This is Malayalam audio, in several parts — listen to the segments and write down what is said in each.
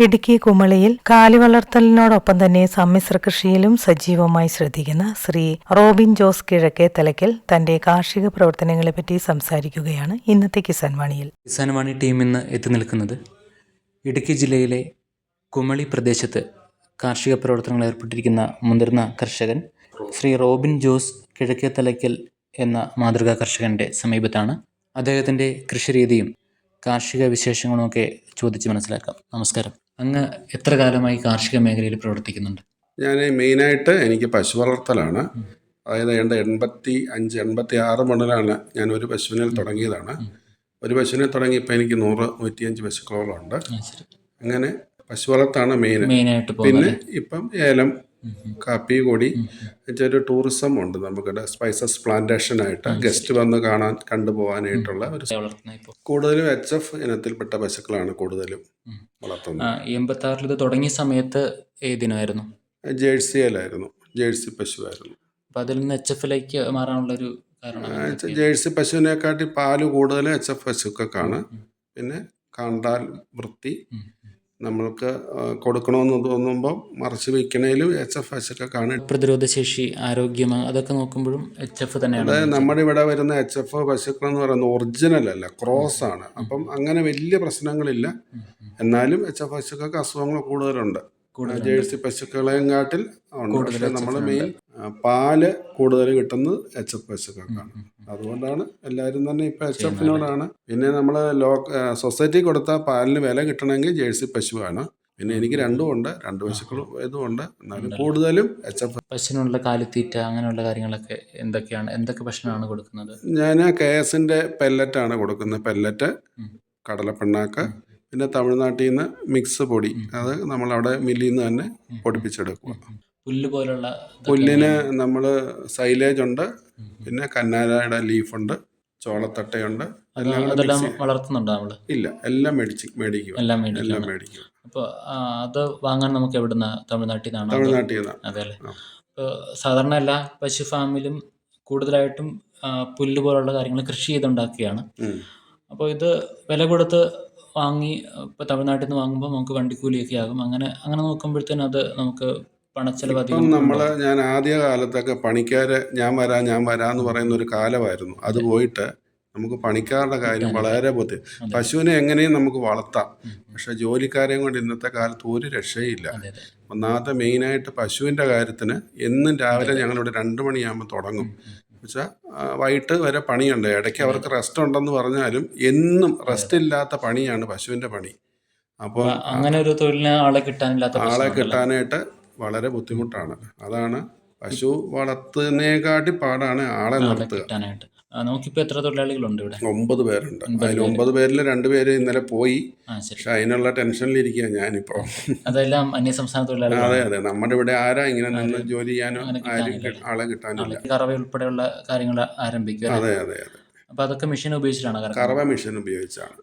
ഇടുക്കി കുമളിയിൽ കാലി വളർത്തലിനോടൊപ്പം തന്നെ സമ്മിശ്ര കൃഷിയിലും സജീവമായി ശ്രദ്ധിക്കുന്ന ശ്രീ റോബിൻ ജോസ് കിഴക്കേ തലയ്ക്കൽ തന്റെ കാർഷിക പ്രവർത്തനങ്ങളെപ്പറ്റി സംസാരിക്കുകയാണ് ഇന്നത്തെ കിസാൻ വാണിയിൽ. കിസാൻവാണി ടീം ഇന്ന് എത്തി നിൽക്കുന്നത് ഇടുക്കി ജില്ലയിലെ കുമളി പ്രദേശത്ത് കാർഷിക പ്രവർത്തനങ്ങൾ ഏർപ്പെട്ടിരിക്കുന്ന മുതിർന്ന കർഷകൻ ശ്രീ റോബിൻ ജോസ് കിഴക്കേ തലയ്ക്കൽ എന്ന മാതൃകാ കർഷകന്റെ സമീപത്താണ്. അദ്ദേഹത്തിന്റെ കൃഷിരീതിയും കാർഷിക വിശേഷങ്ങളുമൊക്കെ ചോദിച്ച് മനസ്സിലാക്കാം. നമസ്കാരം. അങ്ങ് എത്ര കാലമായി കാർഷിക മേഖലയിൽ പ്രവർത്തിക്കുന്നുണ്ട്? ഞാൻ മെയിനായിട്ട് എനിക്ക് പശു വളർത്തലാണ് അതായത് എന്റെ എൺപത്തി അഞ്ച് എൺപത്തി ആറ് മുതലാണ് ഞാൻ ഒരു പശുവിനെ തുടങ്ങിയതാണ്. ഒരു പശുവിനെ തുടങ്ങി ഇപ്പം എനിക്ക് നൂറ് നൂറ്റിയഞ്ച് പശുക്കളോളം ഉണ്ട് അങ്ങനെ പശു വളർത്താണ് മെയിൻ പിന്നെ ഇപ്പം ഏലം കാപ്പി കൊടി ഒരു ടൂറിസം ഉണ്ട് നമുക്കിവിടെ സ്പൈസസ് പ്ലാന്റേഷൻ ആയിട്ട് ഗസ്റ്റ് വന്ന് കാണാൻ കണ്ടുപോകാനായിട്ടുള്ള ഒരു കൂടുതലും എച്ച് എഫ് ഇനത്തിൽപ്പെട്ട പശുക്കളാണ് കൂടുതലും വളർത്തുന്നത്. എൺപത്തി ആറിൽ ഇത് തുടങ്ങിയ സമയത്ത് ഏതിനായിരുന്നു ജേഴ്സിയിലായിരുന്നു. ജേഴ്സി പശുവായിരുന്നു. ആയിരുന്നു അതിൽ നിന്ന് എച്ച് എഫിലേക്ക് മാറാനുള്ളൊരു കാരണം ആ, ച- ജേഴ്സി പശുവിനെക്കാട്ടി പാൽ കൂടുതലും എച്ച് എഫ് പശുക്കൾക്കാണ്. പിന്നെ കണ്ടാൽ വൃത്തി നമ്മൾക്ക് കൊടുക്കണമെന്ന് തോന്നുമ്പോൾ മറിച്ച് വയ്ക്കണേലും എച്ച് എഫ് പശുക്കൾക്കാണ് പ്രതിരോധ ശേഷി ആരോഗ്യം അതൊക്കെ നോക്കുമ്പോഴും എച്ച് എഫ് തന്നെയാണ് അതായത് നമ്മുടെ ഇവിടെ വരുന്ന എച്ച് എഫ് പശുക്കൾ എന്ന് പറയുന്നത് ഒറിജിനൽ അല്ല ക്രോസ് ആണ്. അപ്പം അങ്ങനെ വലിയ പ്രശ്നങ്ങളില്ല. എന്നാലും എച്ച് എഫ് പശുക്കൾക്ക് അസുഖങ്ങൾ കൂടുതലുണ്ട്. ജേഴ്സി പശുക്കളെയും കാട്ടിൽ ഉണ്ട്. പക്ഷെ നമ്മൾ മെയിൻ പാൽ കൂടുതൽ കിട്ടുന്നത് എച്ച് എഫ് പശുക്കൾക്കാണ് അതുകൊണ്ടാണ് എല്ലാവരും തന്നെ ഇപ്പം എച്ച് എഫിനോടാണ് പിന്നെ നമ്മൾ ലോ സൊസൈറ്റി കൊടുത്ത പാലിന് വില കിട്ടണമെങ്കിൽ ജേഴ്സി പശുവാണ് പിന്നെ എനിക്ക് രണ്ടും ഉണ്ട് രണ്ട് പശുക്കളും ഇതും ഉണ്ട്. എന്നാലും കൂടുതലും എച്ച് എഫ് പശുവിനുള്ള കാലിത്തീറ്റ അങ്ങനെയുള്ള കാര്യങ്ങളൊക്കെ എന്തൊക്കെയാണ് എന്തൊക്കെ ഭക്ഷണമാണ് കൊടുക്കുന്നത്? ഞാൻ കെ എസിന്റെ പെല്ലറ്റാണ് കൊടുക്കുന്നത്. പെല്ലറ്റ്. കടലപ്പിണ്ണാക്ക് പിന്നെ തമിഴ്നാട്ടിൽ നിന്ന് മിക്സ് പൊടി അത് നമ്മളവിടെ മില്ലിൽ നിന്ന് തന്നെ പൊടിപ്പിച്ചെടുക്കുക പുല്ല് പോലുള്ള പുല്ലിന് നമ്മൾ സൈലേജ് ഉണ്ട്. പിന്നെ കന്നാരയുടെ ലീഫുണ്ട് ചോളത്തട്ടയുണ്ട്. അതെല്ലാം വളർത്തുന്നുണ്ടോ നമ്മൾ? ഇല്ല എല്ലാം മേടിച്ച് മേടിക്കും എല്ലാം എല്ലാം മേടിക്കും അപ്പൊ അപ്പോൾ അത് വാങ്ങാൻ നമുക്ക് എവിടുന്ന? തമിഴ്നാട്ടിൽ നിന്നാണ്? തമിഴ്നാട്ടിൽ നിന്നാണ് അതെ അല്ലേ. സാധാരണ എല്ലാ പശു ഫാമിലും കൂടുതലായിട്ടും പുല്ല് പോലുള്ള കാര്യങ്ങൾ കൃഷി ചെയ്തുണ്ടാക്കുകയാണ്. അപ്പോൾ ഇത് വില കൊടുത്ത് വാങ്ങി ഇപ്പോൾ തമിഴ്നാട്ടിൽ നിന്ന് വാങ്ങുമ്പോൾ നമുക്ക് വണ്ടിക്കൂലിയൊക്കെ ആകും. അങ്ങനെ അങ്ങനെ നോക്കുമ്പോഴത്തേനും അത് നമുക്ക് പണച്ചെലവ് ഇപ്പം നമ്മൾ ഞാൻ ആദ്യ കാലത്തൊക്കെ പണിക്കാര് ഞാൻ വരാം ഞാൻ വരാം എന്ന് പറയുന്ന ഒരു കാലമായിരുന്നു. അത് പോയിട്ട് നമുക്ക് പണിക്കാരുടെ കാര്യം വളരെ ബുദ്ധി. പശുവിനെ എങ്ങനെയും നമുക്ക് വളർത്താം. പക്ഷെ ജോലിക്കാരെയും കൊണ്ട് ഇന്നത്തെ കാലത്ത് ഒരു രക്ഷയില്ല. ഒന്നാമത്തെ മെയിനായിട്ട് പശുവിന്റെ കാര്യത്തിന് എന്നും രാവിലെ ഞങ്ങളിവിടെ രണ്ട് മണിയാകുമ്പോൾ തുടങ്ങും. വെച്ചാൽ വൈകിട്ട് വരെ പണിയുണ്ട്. ഇടയ്ക്ക് അവർക്ക് റെസ്റ്റ് ഉണ്ടെന്ന് പറഞ്ഞാലും എന്നും റെസ്റ്റ് ഇല്ലാത്ത പണിയാണ് പശുവിന്റെ പണി. അപ്പോൾ അങ്ങനെ ഒരു തൊഴിലിന് ആളെ കിട്ടാനില്ലാത്ത ആളെ കിട്ടാനായിട്ട് വളരെ ബുദ്ധിമുട്ടാണ്. അതാണ് പശു വളർത്തുന്നതിനെക്കാട്ടി പാടാണ് ആളെ നിർത്തുക. നമുക്കിപ്പോ എത്ര തൊഴിലാളികളുണ്ട് ഇവിടെ? ഒമ്പത് പേരുണ്ട്. അതിൽ ഒമ്പത് പേരിൽ രണ്ടുപേര് ഇന്നലെ പോയി. പക്ഷെ അതിനുള്ള ടെൻഷനിലിരിക്കുക ഞാനിപ്പോ. അതെല്ലാം അന്യസംസ്ഥാന അതെ തൊഴിലാളികളാണ്. അതെ നമ്മുടെ ഇവിടെ ആരാ ഇങ്ങനെ നിന്ന് ജോലി ചെയ്യാനോ ആരും ആളെ കിട്ടാനില്ല. കറവ ഉൾപ്പെടെയുള്ള കാര്യങ്ങൾ ആരംഭിക്കുക അതെ അതെ അതെ. അപ്പൊ അതൊക്കെ മെഷീൻ ഉപയോഗിച്ചിട്ടാണ് കറവ മെഷീൻ ഉപയോഗിച്ചാണ്.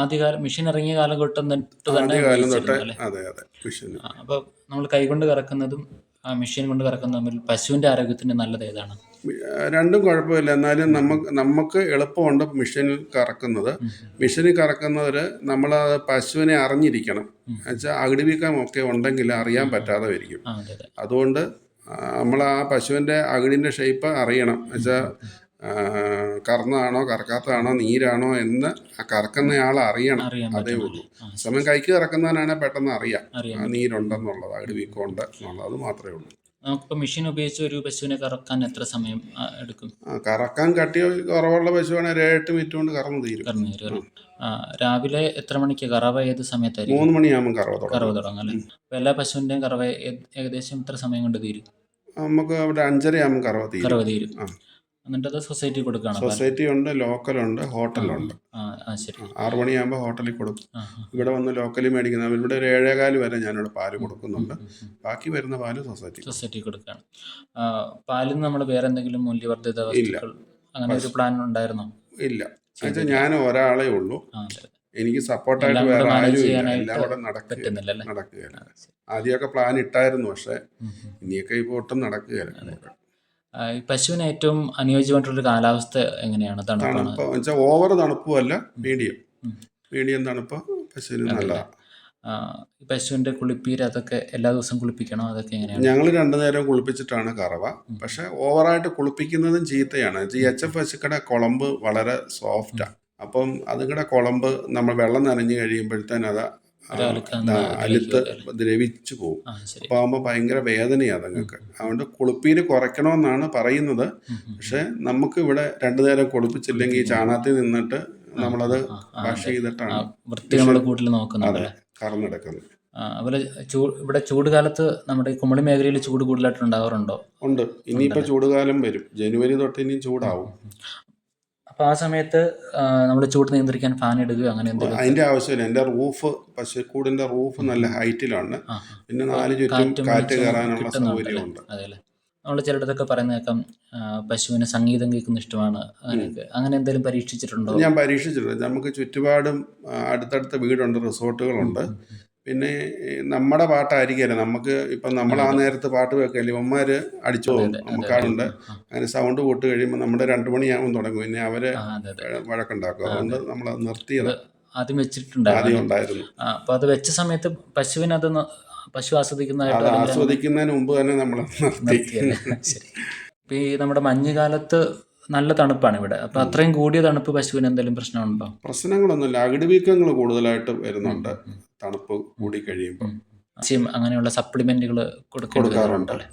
ആദ്യകാലം മെഷീൻ ഇറങ്ങിയ കാലം തൊട്ട് തന്നെ? അതെ അതെ മെഷീൻ അപ്പോൾ അപ്പൊ നമ്മൾ കൈകൊണ്ട് കറക്കുന്നതും ആ മെഷീൻ കൊണ്ട് കറക്കുന്നതും തമ്മിൽ പശുവിന്റെ ആരോഗ്യത്തിന് നല്ലത് ഏതാണ്? രണ്ടും കുഴപ്പമില്ല. എന്നാലും നമുക്ക് നമുക്ക് എളുപ്പമുണ്ട് മെഷീനിൽ കറക്കുന്നത്. മെഷീനിൽ കറക്കുന്നവർ നമ്മൾ പശുവിനെ അറിഞ്ഞിരിക്കണം. എന്നുവെച്ചാൽ അകിടിവീക്കം ഒക്കെ ഉണ്ടെങ്കിൽ അറിയാൻ പറ്റാതെ വരിക്കും. അതെ അതെ. അതുകൊണ്ട് നമ്മൾ ആ പശുവിന്റെ അകിടിന്റെ ഷേപ്പ് അറിയണം. എന്നുവെച്ചാൽ കറന്നതാണോ കറക്കാത്തതാണോ നീരാണോ എന്ന് ആ കറക്കുന്നയാൾ അറിയണം. അതേ ഉള്ളൂ. സമയം കൈക്ക് കറക്കുന്നവനാണെങ്കിൽ പെട്ടെന്ന് അറിയാം. ആ നീരുണ്ടെന്നുള്ളത് അകിട് വീക്കമുണ്ട് എന്നുള്ളത് അത് മാത്രമേ ഉള്ളൂ. നമുക്കിപ്പോൾ മെഷീൻ ഉപയോഗിച്ച് ഒരു പശുവിനെ കറക്കാൻ എത്ര സമയം എടുക്കും? കറക്കാൻ കട്ടി കുറവുള്ള പശുവാണെങ്കിൽ ഒരു ഏഴെട്ട് മിനിറ്റ് കൊണ്ട് കറന്നു തീരും. കറന്നു തീരും രാവിലെ എത്ര മണിക്ക് കറവ ഏത് സമയത്തായിരിക്കും? മൂന്ന് മണിയാകുമ്പോൾ കറവ കറവ തുടങ്ങും തുടങ്ങും അല്ലേ അപ്പോൾ എല്ലാ പശുവിന്റെയും കറവ ഏകദേശം എത്ര സമയം കൊണ്ട് തീരും? നമുക്ക് അവിടെ അഞ്ചര ആകുമ്പോൾ കറവ തീരും. കറവ തീരും. എന്നിട്ട് അത് സൊസൈറ്റി കൊടുക്കണം സൊസൈറ്റി ഉണ്ട് ലോക്കലുണ്ട് ഹോട്ടലുണ്ട് ആറു മണിയാകുമ്പോൾ ഹോട്ടലിൽ കൊടുക്കും. ഇവിടെ വന്ന് ലോക്കലി മേടിക്കുന്ന ഇവിടെ ഒരു ഏഴേകാൽ വരെ ഞാനിവിടെ പാൽ കൊടുക്കുന്നുണ്ട്. ബാക്കി വരുന്ന പാൽ സൊസൈറ്റി സൊസൈറ്റി കൊടുക്കുകയാണ്. പാലിന് നമ്മൾ വേറെ എന്തെങ്കിലും മൂല്യവർദ്ധിത വസ്തുക്കൾ അങ്ങനെ ഒരു പ്ലാൻ ഉണ്ടായിരുന്നോ? ഇല്ല. എന്നുവെച്ചാൽ ഞാൻ ഒരാളേ ഉള്ളൂ. എനിക്ക് സപ്പോർട്ടായിട്ട് ആയിട്ട് വേറെ ആരും ഇല്ല എല്ലാം കൂടെ നടക്കുക പറ്റുന്നില്ല അല്ലേ നടക്കുകയില്ല. ആ, ആദ്യമൊക്കെ പ്ലാൻ ഇട്ടായിരുന്നു പക്ഷെ. ഇനിയൊക്കെ ഇപ്പോൾ ഒട്ടും നടക്കുകയില്ല പശുവിന് ഏറ്റവും അനുയോജ്യമായിട്ടുള്ള കാലാവസ്ഥ എങ്ങനെയാണ്? തണുപ്പ് വെച്ചാൽ ഓവർ തണുപ്പും അല്ല മീഡിയം മീഡിയം തണുപ്പ് പശുവിന് നല്ലതാണ് പശുവിന്റെ കുളിപ്പീര് അതൊക്കെ എല്ലാ ദിവസവും കുളിപ്പിക്കണോ? അതൊക്കെ എങ്ങനെയാണ്? ഞങ്ങൾ രണ്ടു നേരം കുളിപ്പിച്ചിട്ടാണ് കറവ. പക്ഷെ ഓവറായിട്ട് കുളിപ്പിക്കുന്നതും ചീത്തയാണ്. ജി എച്ച് എഫ് പശുക്കടെ കുളമ്പ് വളരെ സോഫ്റ്റാണ് അപ്പം അതുങ്ങളുടെ കുളമ്പ് നമ്മൾ വെള്ളം നനഞ്ഞു കഴിയുമ്പോഴത്തേന് അത് അലുത്ത്? ദ്രവിച്ചു പോകും അപ്പോൾ ആകുമ്പോൾ ഭയങ്കര വേദനയാണ് അതുങ്ങൾക്ക് അതുകൊണ്ട് കുളിപ്പീര് കുറയ്ക്കണമെന്നാണ് പറയുന്നത്. പക്ഷെ നമുക്ക് ഇവിടെ രണ്ടു നേരം കുളിപ്പിച്ചില്ലെങ്കിൽ ചാണകത്തിൽ നിന്നിട്ട് നമ്മളത് വാഷ് ചെയ്തിട്ടാണ് വൃത്തി നമ്മൾ കൂട്ടിൽ നോക്കുന്നത് കറന്നെടുക്കുന്നത്. അതുപോലെ ഇവിടെ ചൂട് കാലത്ത് നമ്മുടെ ഈ കുമളി മേഖലയിൽ ചൂട് കൂടുതലായിട്ട് ഉണ്ടാവാറുണ്ടോ? ഉണ്ട്. ഇനിയിപ്പോൾ ചൂടുകാലം വരും. ജനുവരി തൊട്ട് ഇനിയും ചൂടാവും. അപ്പോൾ ആ സമയത്ത് നമ്മൾ ചൂട് നിയന്ത്രിക്കാൻ ഫാൻ ഇടുകയോ അങ്ങനെ എന്തെങ്കിലും? അതിന്റെ ആവശ്യമില്ല. എന്റെ റൂഫ് പശുക്കൂടിന്റെ റൂഫ് നല്ല ഹൈറ്റിലാണ്. പിന്നെ നാല് ചുറ്റും കാറ്റ് കയറാനുള്ള? സൗകര്യമുണ്ട്. നമ്മൾ ചിലയിടത്തൊക്കെ പറയുന്ന കേൾക്കാം പശുവിന് സംഗീതം കേൾക്കുന്ന ഇഷ്ടമാണ് അങ്ങനെയൊക്കെ അങ്ങനെ എന്തെങ്കിലും പരീക്ഷിച്ചിട്ടുണ്ടോ? ഞാൻ പരീക്ഷിച്ചിട്ടുണ്ട്. നമുക്ക് ചുറ്റുപാടും അടുത്തടുത്ത വീടുണ്ട് റിസോർട്ടുകളുണ്ട്. പിന്നെ നമ്മുടെ പാട്ടായിരിക്കില്ല നമുക്ക് ഇപ്പം നമ്മൾ ആ നേരത്ത് പാട്ട് വെക്കല്ലേ? ഉമ്മമാര് അടിച്ചു പോകും. നമുക്കാളുണ്ട് അങ്ങനെ സൗണ്ട് പോട്ട് കഴിയുമ്പോൾ നമ്മുടെ രണ്ട് മണിയാകുമ്പോൾ തുടങ്ങും. പിന്നെ അവർ വഴക്കുണ്ടാക്കും. അതുകൊണ്ട് നമ്മൾ നിർത്തിയത്. ആദ്യം വെച്ചിട്ടുണ്ടായിരുന്നു. ആദ്യം ഉണ്ടായിരുന്നു. ആ, അപ്പൊ അത് വെച്ച സമയത്ത് പശുവിന് അത് ന- പശു ആസ്വദിക്കുന്നതായിട്ട് ആസ്വദിക്കുന്നതിന് മുമ്പ് തന്നെ നമ്മൾ നിർത്തി. ശരി. ഇപ്പൊ ഈ നമ്മുടെ മഞ്ഞുകാലത്ത് നല്ല തണുപ്പാണ് ഇവിടെ. അപ്പൊ അത്രയും കൂടിയ തണുപ്പ് പശുവിന് എന്തെങ്കിലും പ്രശ്നമുണ്ടോ? പ്രശ്നങ്ങളൊന്നുമില്ല. അകിട് വീക്കങ്ങൾ കൂടുതലായിട്ട് വരുന്നുണ്ട്. തണുപ്പ് കൂടി കഴിയുമ്പോൾ അങ്ങനെയുള്ള സപ്ലിമെന്റുകൾ കൊടുക്കാറുണ്ട്. കൊടുക്കാറുണ്ടല്ലേ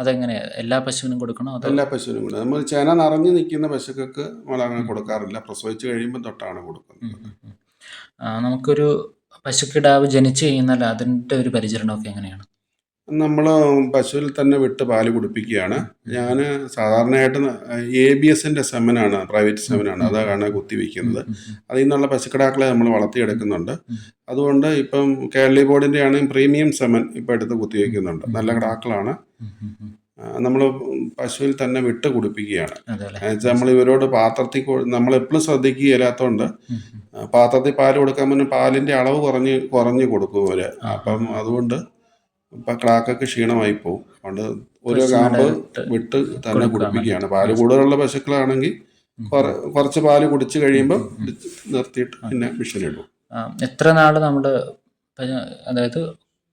അതെങ്ങനെ? എല്ലാ പശുവിനും കൊടുക്കണോ എല്ലാ പശുവിനും നമ്മൾ ചേന നിറഞ്ഞു നിൽക്കുന്ന പശുക്കൾക്ക് നമ്മൾ അങ്ങനെ കൊടുക്കാറില്ല. പ്രസവിച്ച് കഴിയുമ്പോൾ തൊട്ടാണ് കൊടുക്കുന്നത്. നമുക്കൊരു പശുക്കിടാവ് ജനിച്ചു കഴിഞ്ഞാൽ അതിന്റെ ഒരു പരിചരണമൊക്കെ എങ്ങനെയാണ്? നമ്മൾ പശുവിൽ തന്നെ വിട്ട് പാൽ കുടിപ്പിക്കുകയാണ്. ഞാൻ സാധാരണയായിട്ട് എ ബി എസിന്റെ സെമനാണ് പ്രൈവറ്റ് സെമനാണ്. അതാണ് കുത്തിവെക്കുന്നത്. അതിൽ നിന്നുള്ള പശുക്കിടാക്കളെ നമ്മൾ വളർത്തിയെടുക്കുന്നുണ്ട്. അതുകൊണ്ട് ഇപ്പം കേരളീയ ബോർഡിന്റെ ആണെങ്കിൽ പ്രീമിയം സെമൻ ഇപ്പം എടുത്ത് കുത്തിവെക്കുന്നുണ്ട്. നല്ല കിടാക്കളാണ്. നമ്മൾ പശുവിൽ തന്നെ വിട്ട് കുടിപ്പിക്കുകയാണ്. നമ്മൾ ഇവരോട് പാത്രത്തിൽ നമ്മൾ എപ്പോഴും ശ്രദ്ധിക്കുകയില്ലാത്തതുകൊണ്ട് പാത്രത്തിൽ പാൽ കൊടുക്കാൻ മുന്നേ പാലിന്റെ അളവ് കുറഞ്ഞ് കുറഞ്ഞ് കൊടുക്കും ഇവർ. അപ്പം അതുകൊണ്ട് ഇപ്പം ക്ലാക്കൊക്കെ ക്ഷീണമായി പോകും അതുകൊണ്ട് ഓരോ കാമ്പ് വിട്ട് തന്നെ. കുടിപ്പിക്കുകയാണ്. പാൽ കൂടുതലുള്ള പശുക്കളാണെങ്കിൽ കുറച്ച് പാൽ കുടിച്ച് കഴിയുമ്പോൾ നിർത്തിയിട്ട് പിന്നെ മിഷനിടും ഇടും എത്ര നാൾ നമ്മൾ അതായത്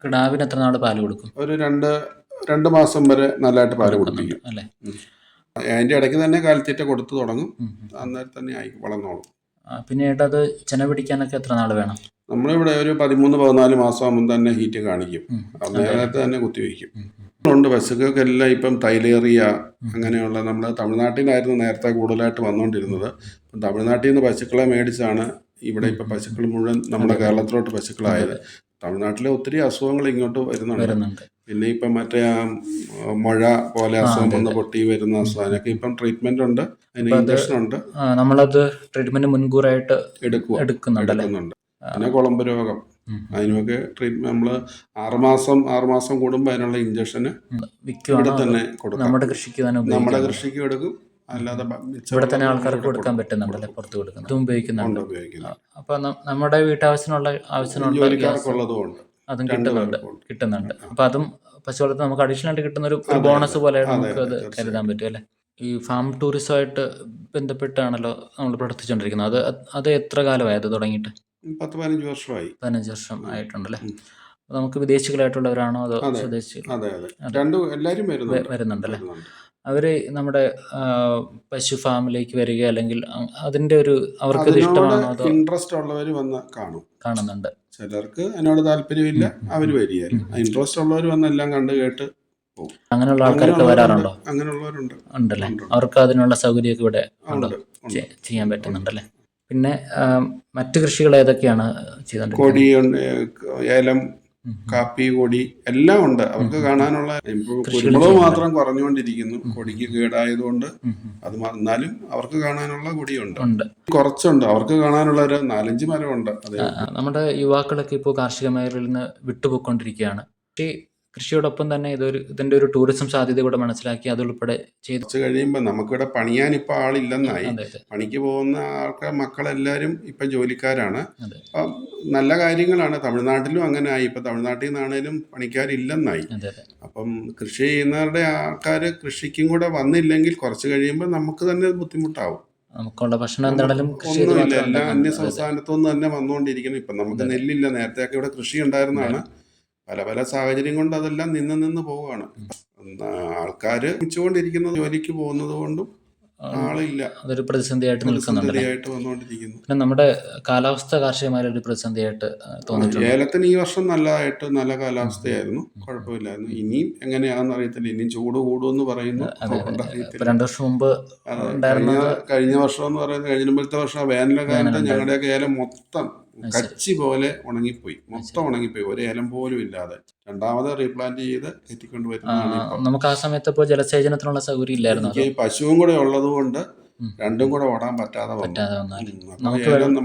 കിടാവിന് എത്ര നാൾ പാൽ കൊടുക്കും? ഒരു രണ്ട് രണ്ട് മാസം വരെ നല്ലതായിട്ട് പാൽ കൊടുക്കും അല്ലേ? അതിന്റെ ഇടയ്ക്ക് തന്നെ കാലിത്തീറ്റ കൊടുത്തു തുടങ്ങും. അന്നേരം തന്നെ ആയി വളർന്നോളും. ആ, പിന്നീട് അത് ചെന പിടിക്കാനൊക്കെ എത്ര നാൾ വേണം? നമ്മളിവിടെ ഒരു പതിമൂന്ന് പതിനാല് മാസം ആകുമ്പോൾ തന്നെ ഹീറ്റ് കാണിക്കും. നേരത്തെ തന്നെ കുത്തിവെക്കും. ഉം, ഉണ്ട്. പശുക്കൾക്കെല്ലാം ഇപ്പം തൈലേറിയ അങ്ങനെയുള്ള നമ്മൾ തമിഴ്നാട്ടിലായിരുന്നു നേരത്തെ കൂടുതലായിട്ട് വന്നുകൊണ്ടിരുന്നത് തമിഴ്നാട്ടിൽ നിന്ന് പശുക്കളെ മേടിച്ചാണ് ഇവിടെ ഇപ്പം പശുക്കൾ മുഴുവൻ നമ്മുടെ കേരളത്തിലോട്ട് പശുക്കളായത്. തമിഴ്നാട്ടിലെ ഒത്തിരി അസുഖങ്ങൾ ഇങ്ങോട്ട് വരുന്നുണ്ട്. പിന്നെ ഇപ്പം മറ്റേ ആ മുഴ പോലെ അസുഖം വന്ന് പൊട്ടി വരുന്ന അസുഖം അതിനൊക്കെ ഇപ്പം ട്രീറ്റ്മെന്റ് ഉണ്ട്. അതിന് ഇഞ്ചക്ഷൻ ഉണ്ട്. നമ്മളത് ട്രീറ്റ്മെന്റ് മുൻകൂറായിട്ട് എടുക്കുക എടുക്കുന്നുണ്ട്. പിന്നെ കുളമ്പ് രോഗം. അതിനൊക്കെ ട്രീറ്റ്മെന്റ് നമ്മൾ ആറുമാസം ആറുമാസം കൂടുമ്പോൾ അതിനുള്ള ഇഞ്ചക്ഷന് ഇവിടെ തന്നെ കൊടുക്കും. നമ്മുടെ കൃഷിക്ക് നമ്മുടെ കൃഷിക്ക് എടുക്കും. അല്ലാതെ ഇവിടെ തന്നെ ആൾക്കാർക്ക് കൊടുക്കും. കൊടുക്കാൻ പറ്റുന്നുണ്ടല്ലേ പുറത്ത് കൊടുക്കുന്നത്. ഇതും ഉപയോഗിക്കുന്നുണ്ട്. അപ്പൊ നമ്മുടെ വീട്ടാവശ്യത്തിനുള്ള ആവശ്യത്തിനുള്ള അതും കിട്ടുന്നുണ്ട്. കിട്ടുന്നുണ്ട്. അപ്പൊ അതും പശു വളർത്തുന്ന നമുക്ക് അഡീഷണൽ ആയിട്ട് കിട്ടുന്ന ഒരു ബോണസ് പോലെ നമുക്ക് അത്. കരുതാൻ പറ്റും അല്ലേ? ഈ ഫാം ടൂറിസമായിട്ട് ബന്ധപ്പെട്ടാണല്ലോ നമ്മൾ പ്രവർത്തിച്ചുകൊണ്ടിരിക്കുന്നത്. അത് അത് എത്ര കാലമായത് തുടങ്ങിയിട്ട്? പത്ത് പതിനഞ്ച് വർഷമായി. പതിനഞ്ച് വർഷം ആയിട്ടുണ്ടല്ലേ? നമുക്ക് വിദേശികളായിട്ടുള്ളവരാണോ അതോ സ്വദേശി. രണ്ടും എല്ലാവരും വരുന്നുണ്ട്. വരുന്നുണ്ടല്ലേ? വരുന്നുണ്ട്. അവർ നമ്മുടെ പശു ഫാമിലേക്ക് വരിക അല്ലെങ്കിൽ അതിന്റെ ഒരു അവർക്ക് ഇഷ്ടമാണോ അതോ ഇൻട്രസ്റ്റ് ഉള്ളവർ വന്ന് കാണും. കാണുന്നുണ്ട്. ചിലർക്ക് അതിനോട് താല്പര്യമില്ല അവർ വരിക ഇൻട്രസ്റ്റ് ഉള്ളവർ വന്ന് എല്ലാം കണ്ടു കേട്ട് അങ്ങനെയുള്ള ആൾക്കാരൊക്കെ വരാറുണ്ടോ? അങ്ങനെയുള്ളവരുണ്ട്. ഉണ്ടല്ലേ? ഉണ്ട്. അവർക്ക് അതിനുള്ള സൗകര്യമൊക്കെ ഇവിടെ ചെയ്യാൻ പറ്റുന്നുണ്ടല്ലേ? പിന്നെ മറ്റു കൃഷികൾ ഏതൊക്കെയാണ് ചെയ്തത് കൊടി ഏലം കാപ്പി കൊടി എല്ലാം ഉണ്ട്. അവർക്ക് കാണാനുള്ള കുരുമുളക് മാത്രം കുറഞ്ഞുകൊണ്ടിരിക്കുന്നു. കൊടിക്ക് കേടായതുകൊണ്ട്. അത് എന്നാലും അവർക്ക് കാണാനുള്ള കൊടിയുണ്ട്. ഉണ്ട്. കുറച്ചുണ്ട്. അവർക്ക് കാണാനുള്ള ഒരു നാലഞ്ച് മരമുണ്ട്. ആ, ആ, നമ്മുടെ യുവാക്കളൊക്കെ ഇപ്പോൾ കാർഷിക മേഖലയിൽ നിന്ന് വിട്ടുപോയിക്കൊണ്ടിരിക്കുകയാണ്. കൃഷിയോടൊപ്പം തന്നെ ഇതൊരു ഇതിന്റെ ഒരു ടൂറിസം സാധ്യത കൂടെ മനസ്സിലാക്കി അതുൾപ്പെടെ ചെയ്തു. കുറച്ച് കഴിയുമ്പോൾ നമുക്കിവിടെ പണിയാൻ ഇപ്പൊ ആളില്ലെന്നായി. പണിക്ക് പോകുന്ന ആൾക്കാർ മക്കളെല്ലാരും ഇപ്പൊ ജോലിക്കാരാണ്. അപ്പം നല്ല കാര്യങ്ങളാണ്. തമിഴ്നാട്ടിലും അങ്ങനെ ആയി ഇപ്പൊ തമിഴ്നാട്ടിൽ നിന്നാണേലും പണിക്കാരില്ലെന്നായി അപ്പം കൃഷി ചെയ്യുന്നവരുടെ ആൾക്കാർ കൃഷിക്കും കൂടെ വന്നില്ലെങ്കിൽ കുറച്ച് കഴിയുമ്പോൾ നമുക്ക് തന്നെ ബുദ്ധിമുട്ടാവും. നമുക്കുള്ള ഭക്ഷണം എന്താണെങ്കിലും ഒന്നുമില്ല. മാത്രമല്ല അന്യ. സംസ്ഥാനത്തു നിന്ന് തന്നെ വന്നുകൊണ്ടിരിക്കുന്നു. ഇപ്പം നമുക്ക്. നെല്ലില്ല നേരത്തെയൊക്കെ ഇവിടെ കൃഷി ഉണ്ടായിരുന്നതാണ്. പല പല സാഹചര്യം കൊണ്ട് അതെല്ലാം നിന്ന് നിന്ന് പോവുകയാണ്. ആൾക്കാർ മിച്ചുകൊണ്ടിരിക്കുന്നത് ജോലിക്ക് പോകുന്നത് കൊണ്ടും ആളില്ല. അതൊരു പ്രതിസന്ധിയായിട്ട് വന്നുകൊണ്ടിരിക്കുന്നു. പിന്നെ നമ്മുടെ കാലാവസ്ഥ കാർഷിക മേഖല ഒരു പ്രതിസന്ധിയായിട്ട് തോന്നിയിട്ടുണ്ട്. ഏലത്തിന് ഈ വർഷം നല്ലതായിട്ട് നല്ല കാലാവസ്ഥയായിരുന്നു. കുഴപ്പമില്ലായിരുന്നു. ഇനിയും എങ്ങനെയാണെന്ന് അറിയത്തില്ല. ഇനിയും ചൂട് കൂടുമെന്ന് പറയുന്നു. രണ്ടു വർഷം മുമ്പ് കഴിഞ്ഞ വർഷം എന്ന് പറയുന്നത് കഴിഞ്ഞ മുമ്പത്തെ വർഷം വേനലുണ്ടായിരുന്നു. ഞങ്ങളുടെയൊക്കെ ഏലം മൊത്തം. കച്ചി പോലെ ഉണങ്ങിപ്പോയി. മൊത്തം ഉണങ്ങിപ്പോയി. ഒരു ഏലം പോലും ഇല്ലാതെ. രണ്ടാമത് റീപ്ലാന്റ് ചെയ്ത് ആ, നമുക്ക് ആ സമയത്ത് ഇപ്പോൾ ജലസേചനത്തിനുള്ള സൗകര്യം ഇല്ലായിരുന്നു എനിക്ക് പശുവും കൂടെ ഉള്ളത് കൊണ്ട് രണ്ടും കൂടെ ഓടാൻ പറ്റാതെ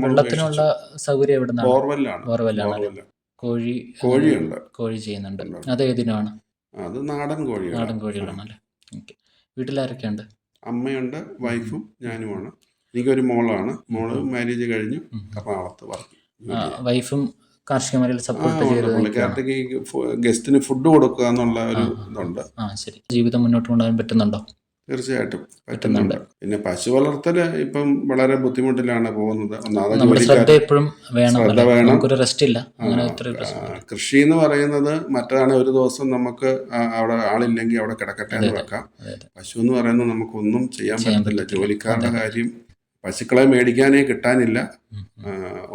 വെള്ളത്തിനുള്ള സൗകര്യം എവിടെ ബോർവെല്ലാണ്. ബോർവെല്ലാണ് കോഴി കോഴിയുണ്ട്. കോഴി ചെയ്യുന്നുണ്ട്. അത് ഏതിനാണ്? അത് നാടൻ കോഴി നാടൻ കോഴികളാണല്ലേ? ഓക്കെ. വീട്ടിലാരൊക്കെയുണ്ട്? അമ്മയുണ്ട് വൈഫും ഞാനുമാണ്. എനിക്കൊരു മോളാണ്. മോൾ മാരേജ് കഴിഞ്ഞു. എറണാകുളത്ത് വർക്ക് വൈഫും കാർഷിക മേഖലയിൽ സപ്പോർട്ട് ചെയ്ത് ഗസ്റ്റിന് ഫുഡ് കൊടുക്കുക എന്നുള്ള ഒരു ഇതുണ്ട്. ആ ശരി. ജീവിതം മുന്നോട്ട് കൊണ്ടുപോകാൻ പറ്റുന്നുണ്ടോ? തീർച്ചയായിട്ടും പറ്റുന്നുണ്ട്. പിന്നെ പശു വളർത്തൽ ഇപ്പം വളരെ ബുദ്ധിമുട്ടിലാണ് പോകുന്നത്. ഒന്നാമത് നമ്മുടെ ശ്രദ്ധ എപ്പോഴും വേണം. റെസ്റ്റ് ഇല്ല. കൃഷി എന്ന് പറയുന്നത് മറ്റാണ് ഒരു ദിവസം നമുക്ക് അവിടെ ആളില്ലെങ്കിൽ അവിടെ കിടക്കട്ടെ എന്ന് വെക്കാം. പശു എന്ന് പറയുന്നത് നമുക്കൊന്നും ചെയ്യാൻ പറ്റത്തില്ല. ജോലിക്കാരുടെ കാര്യം പശുക്കളെ മേടിക്കാനേ കിട്ടാനില്ല.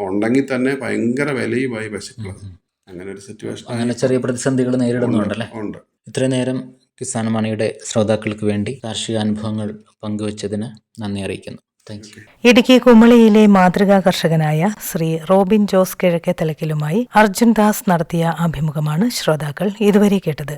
ഉണ്ടെങ്കിൽ തന്നെ ഭയങ്കര വിലയുമായി പശുക്കൾ അങ്ങനെ ഒരു സിറ്റുവേഷൻ അങ്ങനെ ചെറിയ പ്രതിസന്ധികൾ നേരിടുന്നുണ്ടല്ലേ ഉണ്ട് ഇത്രയും നേരം കിസാൻ മണിയുടെ ശ്രോതാക്കൾക്ക് വേണ്ടി കാർഷിക അനുഭവങ്ങൾ പങ്കുവച്ചതിന് നന്ദി അറിയിക്കുന്നു. ഇടുക്കി കുമളിയിലെ മാതൃകാ കർഷകനായ ശ്രീ റോബിൻ ജോസ് കിഴക്കെ തലക്കിലുമായി അർജുൻ ദാസ് നടത്തിയ അഭിമുഖമാണ് ശ്രോതാക്കൾ ഇതുവരെ കേട്ടത്.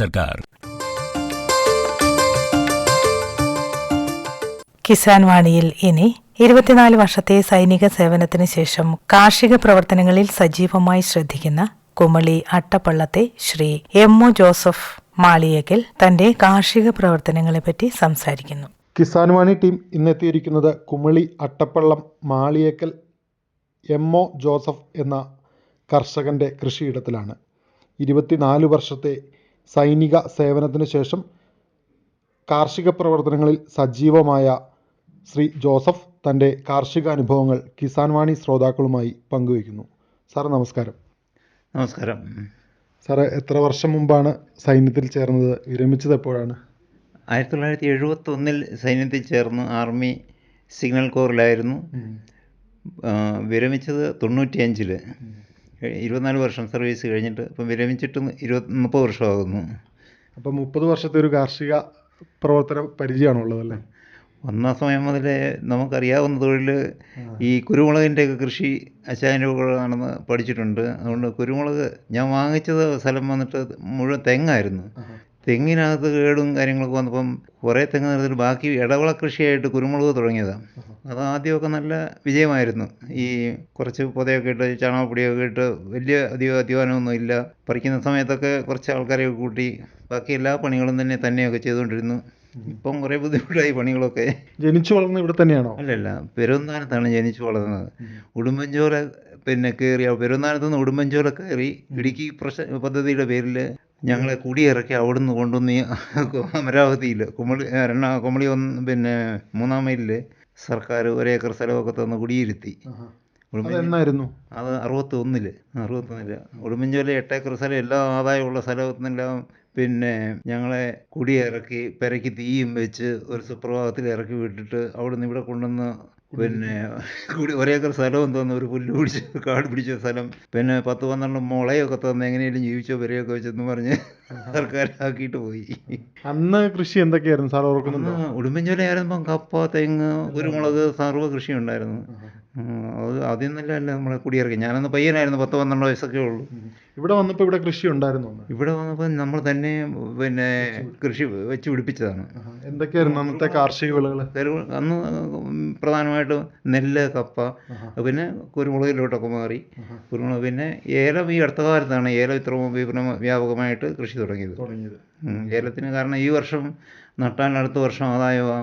സർക്കാർ. കിസാൻ വാണിയിൽ ഇനി ഇരുപത്തിനാല് വർഷത്തെ സൈനിക സേവനത്തിന് ശേഷം കാർഷിക പ്രവർത്തനങ്ങളിൽ സജീവമായി ശ്രദ്ധിക്കുന്ന കുമളി അട്ടപ്പള്ളത്തെ Shri M O Joseph Maliyakkal തന്റെ കാർഷിക പ്രവർത്തനങ്ങളെപ്പറ്റി സംസാരിക്കുന്നു. കിസാൻ വാണി ടീം ഇന്നെത്തിയിരിക്കുന്നത് Kumily Attappallam Maliyakkal M O Joseph എന്ന കർഷകന്റെ കൃഷിയിടത്തിലാണ്. ഇരുപത്തിനാല് വർഷത്തെ സൈനിക സേവനത്തിന് ശേഷം കാർഷിക പ്രവർത്തനങ്ങളിൽ സജീവമായ ശ്രീ ജോസഫ് തന്റെ കാർഷിക അനുഭവങ്ങൾ കിസാൻ വാണി ശ്രോതാക്കളുമായി പങ്കുവയ്ക്കുന്നു. സാർ നമസ്കാരം. നമസ്കാരം. സാറ് എത്ര വർഷം മുമ്പാണ് സൈന്യത്തിൽ ചേർന്നത്? വിരമിച്ചത് എപ്പോഴാണ്? ആയിരത്തി തൊള്ളായിരത്തി എഴുപത്തൊന്നിൽ സൈന്യത്തിൽ ചേർന്ന് ആർമി സിഗ്നൽ കോറിലായിരുന്നു. വിരമിച്ചത് തൊണ്ണൂറ്റിയഞ്ചിൽ ഇരുപത്തിനാല് വർഷം സർവീസ് കഴിഞ്ഞിട്ട് ഇപ്പം വിരമിച്ചിട്ട് ഇരുപത്തി മുപ്പത് വർഷമാകുന്നു. അപ്പം മുപ്പത് വർഷത്തെ ഒരു കാർഷിക പ്രവർത്തന പരിചയമാണുള്ളത് അല്ലേ വന്ന സമയം മുതലേ നമുക്കറിയാവുന്ന തൊഴിൽ ഈ കുരുമുളകിന്റെയൊക്കെ കൃഷി അച്ചായന്റെ കൂടെയാണെന്ന് പഠിച്ചിട്ടുണ്ട്. അതുകൊണ്ട് കുരുമുളക് ഞാൻ വാങ്ങിച്ചത് സ്ഥലം വന്നിട്ട് മുഴുവൻ തെങ്ങായിരുന്നു. തെങ്ങിനകത്ത് കേടും കാര്യങ്ങളൊക്കെ വന്നപ്പം കുറേ തെങ്ങ് നിർത്തിയിട്ട് ബാക്കി ഇടവള കൃഷിയായിട്ട് കുരുമുളക് തുടങ്ങിയതാണ് അത് ആദ്യമൊക്കെ നല്ല വിജയമായിരുന്നു. ഈ കുറച്ച് പൊതയൊക്കെ ഇട്ട് ചാണകപ്പൊടിയൊക്കെ ഇട്ട് വലിയ അധികം അധ്വാനമൊന്നും ഇല്ല. പറിക്കുന്ന സമയത്തൊക്കെ കുറച്ച് ആൾക്കാരെയൊക്കെ കൂട്ടി ബാക്കി എല്ലാ പണികളും തന്നെ തന്നെയൊക്കെ ചെയ്തുകൊണ്ടിരുന്നു. ഇപ്പം കുറേ ബുദ്ധിമുട്ടായി പണികളൊക്കെ. ജനിച്ചു വളർന്നത് ഇവിടെ തന്നെയാണോ? അല്ലല്ല പെരുന്താനത്താണ് ജനിച്ചു വളർന്നത്. ഉടുമ്പൻചോല പിന്നെ കയറി പെരുന്താനത്ത് നിന്ന് ഉടുമ്പൻചോല കയറി ഇടുക്കി പ്രശ പദ്ധതിയുടെ പേരിൽ ഞങ്ങളെ കുടിയിറക്കി അവിടുന്ന് കൊണ്ടുവന്ന് അമരാവതിയിൽ കുമളി എറണാ കുമളി ഒന്ന് പിന്നെ മൂന്നാം മൈലിൽ സർക്കാർ ഒരേക്കർ സ്ഥലമൊക്കെ തന്ന് കുടിയിരുത്തി. എന്നായിരുന്നു അത് അറുപത്തി ഒന്നിൽ അറുപത്തൊന്നിൽ ഉടുമ്പൻചോല എട്ടേക്കർ സ്ഥലം എല്ലാ ആദായമുള്ള സ്ഥലത്തിനെല്ലാം പിന്നെ ഞങ്ങളെ കുടിയിറക്കി പെരയ്ക്ക് തീയും വെച്ച് ഒരു സുപ്രഭാതത്തിൽ ഇറക്കി വിട്ടിട്ട് അവിടുന്ന് ഇവിടെ കൊണ്ടുവന്ന് പിന്നെ കൂടി ഒരേക്കർ സ്ഥലവും തന്നു ഒരു പുല്ല് പിടിച്ച് കാട് പിടിച്ച സ്ഥലം. പിന്നെ പത്ത് പന്ത്രണ്ട് മുളയൊക്കെ തന്ന് എങ്ങനെയെങ്കിലും ജീവിച്ചോ പെരയൊക്കെ വെച്ചെന്ന് പറഞ്ഞ് സർക്കാരാക്കിയിട്ട് പോയി. അന്ന് കൃഷി എന്തൊക്കെയായിരുന്നു? സാർ ഓർക്കുന്നുണ്ടോ? അന്ന് ഉടുമ്പൻചോലയായിരുമ്പം കപ്പ തെങ്ങ് കുരുമുളക് സർവ കൃഷി ഉണ്ടായിരുന്നു അത് ആദ്യം നല്ല അല്ല നമ്മളെ കുടിയിറക്കി. ഞാനന്ന് പയ്യനായിരുന്നു. പത്ത് പന്ത്രണ്ട് വയസ്സൊക്കെ ഉള്ളൂ. ഇവിടെ വന്നപ്പോൾ ഇവിടെ കൃഷി ഉണ്ടായിരുന്നു ഇവിടെ വന്നപ്പോൾ നമ്മൾ തന്നെ പിന്നെ കൃഷി വെച്ച് പിടിപ്പിച്ചതാണ്. എന്തൊക്കെയായിരുന്നു അന്നത്തെ കാർഷിക വിളകൾ അന്ന് പ്രധാനമായിട്ട് നെല്ല് കപ്പ പിന്നെ കുരുമുളകിലോട്ടൊക്കെ മാറി. കുരുമുളക് പിന്നെ ഏലം ഈ അടുത്ത കാലത്താണ്. ഏലം ഇത്ര വ്യാപകമായിട്ട് കൃഷി തുടങ്ങിയത്. കേരളത്തിന് ഏലത്തിന് കാരണം ഈ വർഷം നട്ടാൽ അടുത്ത വർഷം ആദായമാ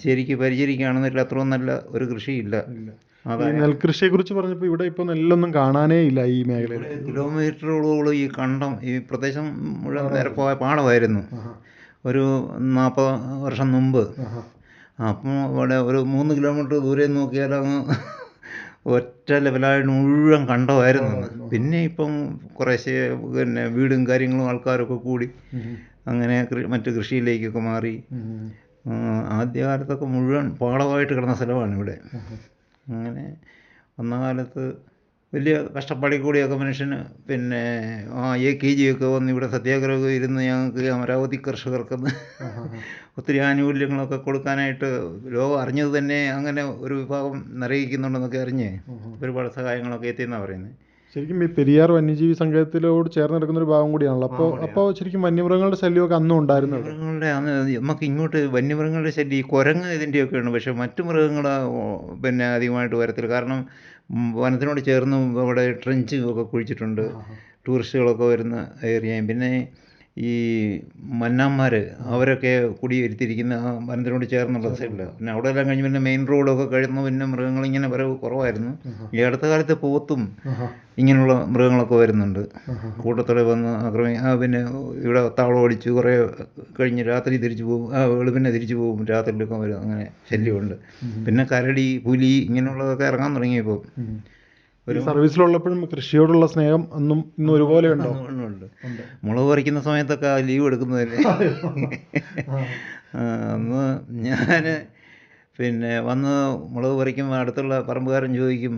ശരിക്ക് പരിചരിക്കുകയാണെന്നില്ല അത്രയും നല്ല ഒരു കൃഷിയില്ല. നെൽകൃഷിയെ കുറിച്ച് പറഞ്ഞപ്പോൾ ഇവിടെ ഇപ്പോൾ നെല്ലൊന്നും കാണാനേ ഇല്ല ഈ മേഖലയിൽ. കിലോമീറ്ററുകളോളം ഈ കണ്ടം ഈ പ്രദേശം മുഴുവൻ പോയ പാടമായിരുന്നു. ഒരു നാൽപ്പത് വർഷം മുമ്പ്. അപ്പം ഇവിടെ ഒരു മൂന്ന് കിലോമീറ്റർ ദൂരെ നോക്കിയാൽ അങ്ങ് ഒറ്റ ലെവലായിട്ട് മുഴുവൻ കണ്ടമായിരുന്നു അന്ന്. പിന്നെ ഇപ്പം കുറേശ്ശെ പിന്നെ വീടും കാര്യങ്ങളും ആൾക്കാരൊക്കെ കൂടി അങ്ങനെ മറ്റു കൃഷിയിലേക്കൊക്കെ മാറി. ആദ്യകാലത്തൊക്കെ മുഴുവൻ പാടമായിട്ട് കിടന്ന സ്ഥലമാണ് ഇവിടെ. അങ്ങനെ വന്ന കാലത്ത് വലിയ കഷ്ടപ്പാടിൽ കൂടിയൊക്കെ മനുഷ്യന് പിന്നെ ആ എ കെ ജിയൊക്കെ വന്ന് ഇവിടെ സത്യാഗ്രഹം ഇരുന്ന് ഞങ്ങൾക്ക് അമരാവതി കർഷകർക്കെന്ന് ഒത്തിരി ആനുകൂല്യങ്ങളൊക്കെ കൊടുക്കാനായിട്ട് ലോകം അറിഞ്ഞത് തന്നെ അങ്ങനെ ഒരു വിഭാഗം നിറയിക്കുന്നുണ്ടെന്നൊക്കെ അറിഞ്ഞ് ഒരുപാട് സഹായങ്ങളൊക്കെ എത്തിയെന്നാണ് പറയുന്നത് ശരിക്കും ഈ പെരിയാർ വന്യജീവി സങ്കേതത്തിലോട് ചേർന്ന് കിടക്കുന്ന ഒരു ഭാഗം കൂടിയാണല്ലോ. അപ്പോൾ അപ്പോൾ ശരിക്കും വന്യമൃഗങ്ങളുടെ ശല്യമൊക്കെ അന്നും ഉണ്ടായിരുന്നു. മൃഗങ്ങളുടെ അന്ന് നമുക്ക് ഇങ്ങോട്ട് വന്യമൃഗങ്ങളുടെ ശല്യം ഈ കുരങ്ങ് ഇതിന്റെയൊക്കെയാണ്. പക്ഷേ മറ്റു മൃഗങ്ങൾ പിന്നെ അധികമായിട്ട് വരത്തില്ല. കാരണം വനത്തിനോട് ചേർന്ന് അവിടെ ട്രെഞ്ച് ഒക്കെ കുഴിച്ചിട്ടുണ്ട്. ടൂറിസ്റ്റുകളൊക്കെ വരുന്ന ഏരിയയും പിന്നെ ഈ മന്നാന്മാർ അവരൊക്കെ കുടിയിരുത്തിയിരിക്കുന്ന ആ വനത്തിനോട് ചേർന്നുള്ള സൈഡിൽ പിന്നെ അവിടെ എല്ലാം കഴിഞ്ഞ് പിന്നെ മെയിൻ റോഡൊക്കെ കഴിഞ്ഞ് പിന്നെ മൃഗങ്ങളിങ്ങനെ വരവ് കുറവായിരുന്നു. ഈ അടുത്ത കാലത്ത് പോത്തും ഇങ്ങനെയുള്ള മൃഗങ്ങളൊക്കെ വരുന്നുണ്ട്. കൂട്ടത്തോടെ വന്ന് ആക്രമി പിന്നെ ഇവിടെ താളം അടിച്ചു കുറേ കഴിഞ്ഞ് രാത്രി തിരിച്ചു പോകും വെളുപ്പിനെ തിരിച്ചു പോകും രാത്രിയിലൊക്കെ വരും അങ്ങനെ ശല്യമുണ്ട്. പിന്നെ കരടി പുലി ഇങ്ങനെയുള്ളതൊക്കെ ഇറങ്ങാൻ തുടങ്ങിയപ്പോൾ സർവീസിലുള്ളപ്പോഴും കൃഷിയോടുള്ള സ്നേഹം അന്നും ഇന്നും ഒരുപോലെ ഉണ്ടോ ഉണ്ട് മുളക് പറിക്കുന്ന സമയത്തൊക്കെ ലീവ് എടുക്കുന്നതല്ലേ? അന്ന് ഞാൻ പിന്നെ വന്ന് മുളക് പറിക്കുമ്പോൾ അടുത്തുള്ള പറമ്പുകാരൻ ചോദിക്കും